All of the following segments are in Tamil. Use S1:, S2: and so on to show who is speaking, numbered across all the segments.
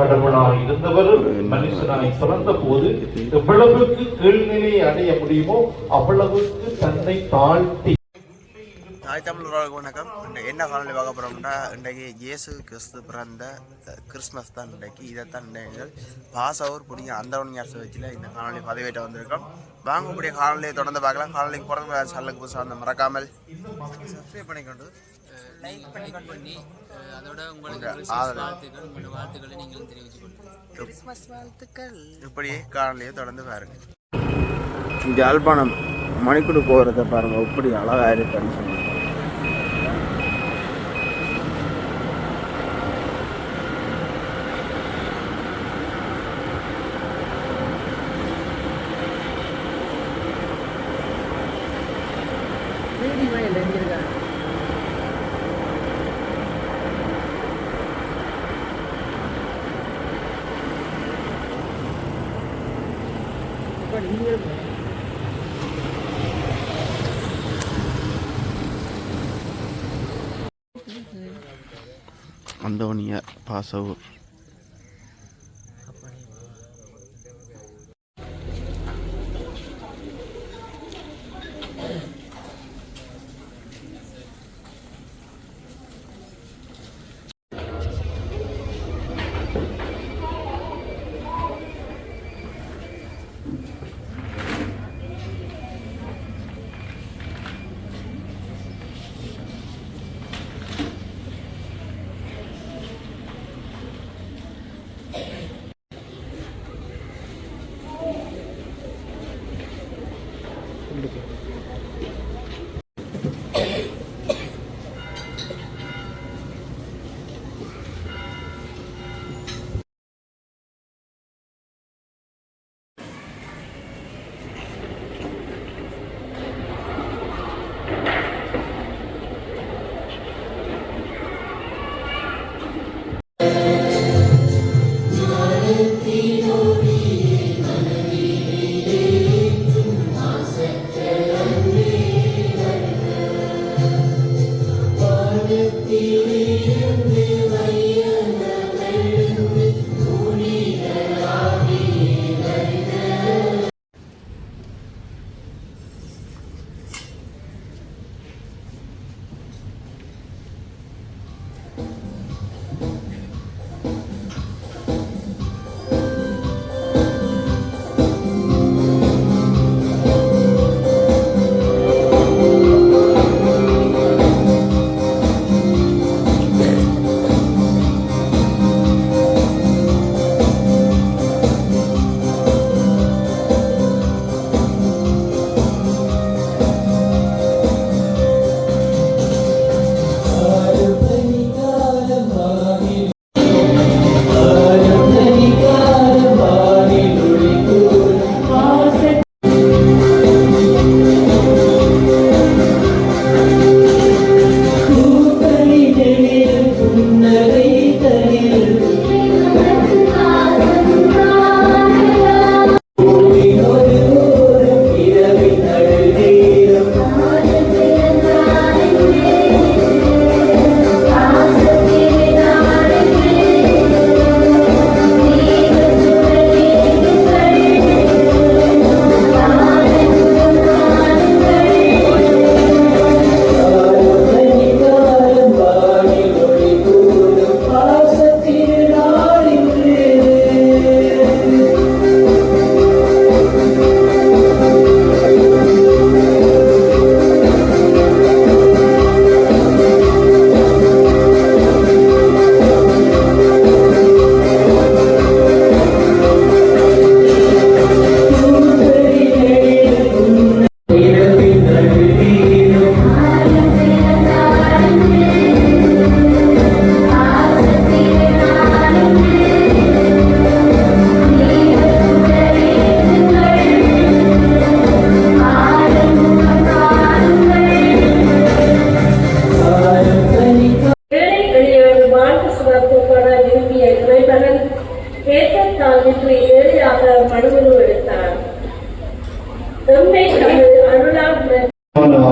S1: கடவுளாய் இருந்தவர் மனுஷனாய் பிறந்த போது எவ்வளவுக்கு கீழ்நிலை அடைய முடியுமோ அவ்வளவுக்கு தன்னை தாழ்த்தி.
S2: தாய் தமிழர்களுக்கு வணக்கம். என்ன காலநிலை பார்க்க போகிறோம்னா இன்றைக்கு இயேசு கிறிஸ்து பிறந்த கிறிஸ்மஸ் தான் இன்றைக்கு இதைத்தான் இன்றைக்கு பாசவர் பிடிங்க அந்த வச்சுல இந்த காலநிலை பதவியேற்ற வந்திருக்கோம் வாங்கக்கூடிய காலநிலையை தொடர்ந்து பார்க்கலாம். காலநிலைக்கு பிறந்த சல்லுக்கு புதுசாக வந்து மறக்காமல் சப்ஸ்கிரைப் பண்ணிக்கொண்டு
S3: லைக் பண்ணி பண்ணி அஹ், அதோட உங்களுக்கு கிறிஸ்மஸ். வாழ்த்துக்கள் உங்களோட வாழ்த்துக்களை நீங்களும் தெரிவித்துக் கொள்ளுங்கள். கிறிஸ்மஸ் வாழ்த்துக்கள்.
S2: இப்படியே காணொலியை தொடர்ந்து பாருங்க. ஜாழ்ப்பாணம் மணிக்குடு போகிறத பாருங்க இப்படி அழகாக இருக்குன்னு சொன்னாங்க அந்தோனிய பாசவூர்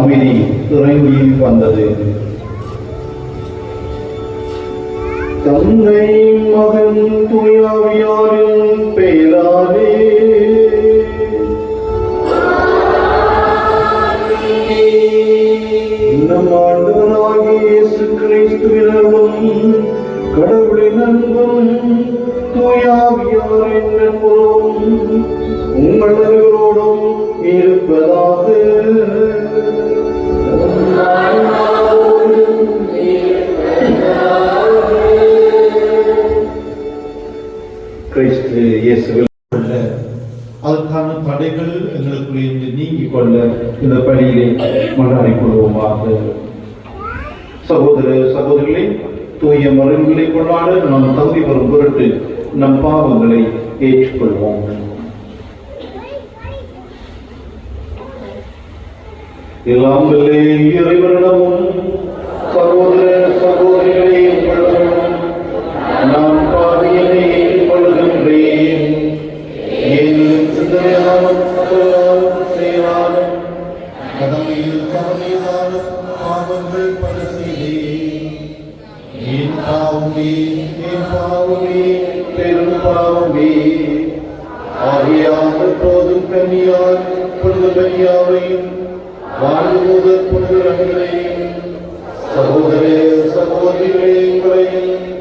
S1: அமினி துறையில் வந்தது. தந்தை மகன் துயாவியாரின் கிறிஸ்து இயேசுவில் அதற்கான தடைகள் எங்களுக்குள்ளே நீங்கிக் கொள்ள இந்த பணியிலே மன்றாடிக் கொள்வோமாக. சகோதர சகோதரிகளே தூய மருந்துகளை கொண்டாட நாம் தகுதி வரும் பொருட்டு நம் பாவங்களை ஏற்றுக்கொள்வோம். எல்லாம் இறைவனிடமும் சகோதர சகோதரிகளே பாவங்கள் பல செய்தேன் என் பாவமே என் பாவமே பெரும் பாவமே. ஆகியாக போதும் கன்னியார் கன்னியாவையும் சகோதரிகளே உங்களையும்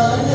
S1: Lord.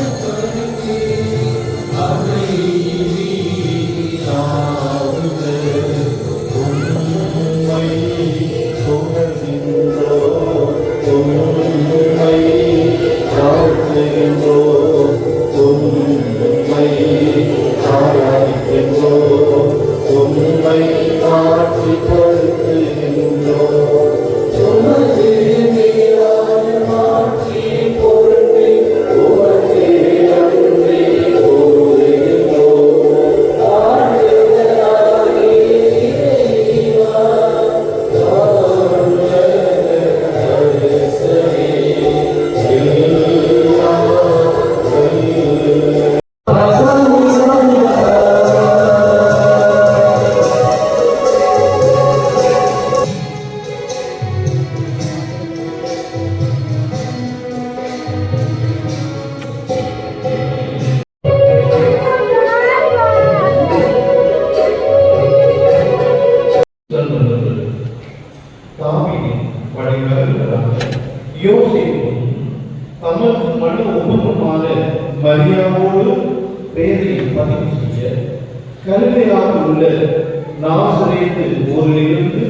S1: பெயரை பதிவு செய்ய கலிலேயாக உள்ள நாசரேத்து ஊரிலிருந்து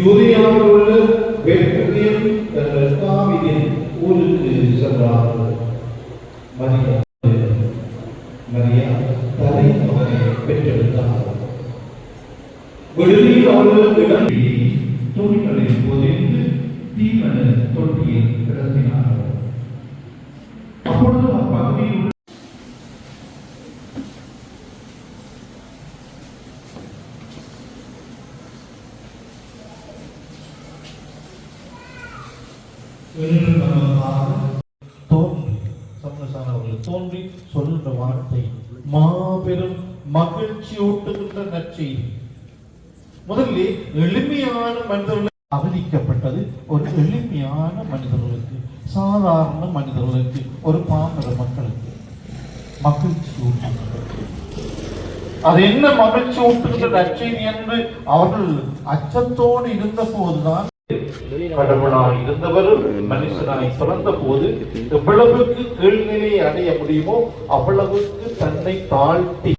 S1: யூதேயாவில் உள்ள வெற்றியம் என்ற தாவீதின் ஊருக்கு சென்றார்கள். மரியா மரியா தலை மகனை பெற்றெடுத்தார் விடுதியில் அவர்களுக்கு இடம் துணிகளில் பொதிந்து தீவன தொட்டியில் கிடத்தினார்கள். தோன்றி சமரசான அவர்கள் தோன்றி சொல்லுகின்ற வார்த்தை மாபெரும் மகிழ்ச்சி ஊட்டுகின்ற நற்செய்தி. முதலில் எளிமையான மனிதர்களுக்கு அவதிக்கப்பட்டது ஒரு எளிமையான மனிதர்களுக்கு சாதாரண மனிதர்களுக்கு ஒரு பாமர மக்களுக்கு. மகிழ்ச்சி ஊட்டுகிறது அது என்ன மகிழ்ச்சி ஊட்டுகின்ற நற்செய்தி என்று அவர்கள் அச்சத்தோடு இருந்த போதுதான் கடவுளாய் இருந்தவரும் மனுஷனாய் பிறந்த போது எவ்வளவுக்கு கீழ்நிலையை அடைய முடியுமோ அவ்வளவுக்கு தன்னை தாழ்த்தி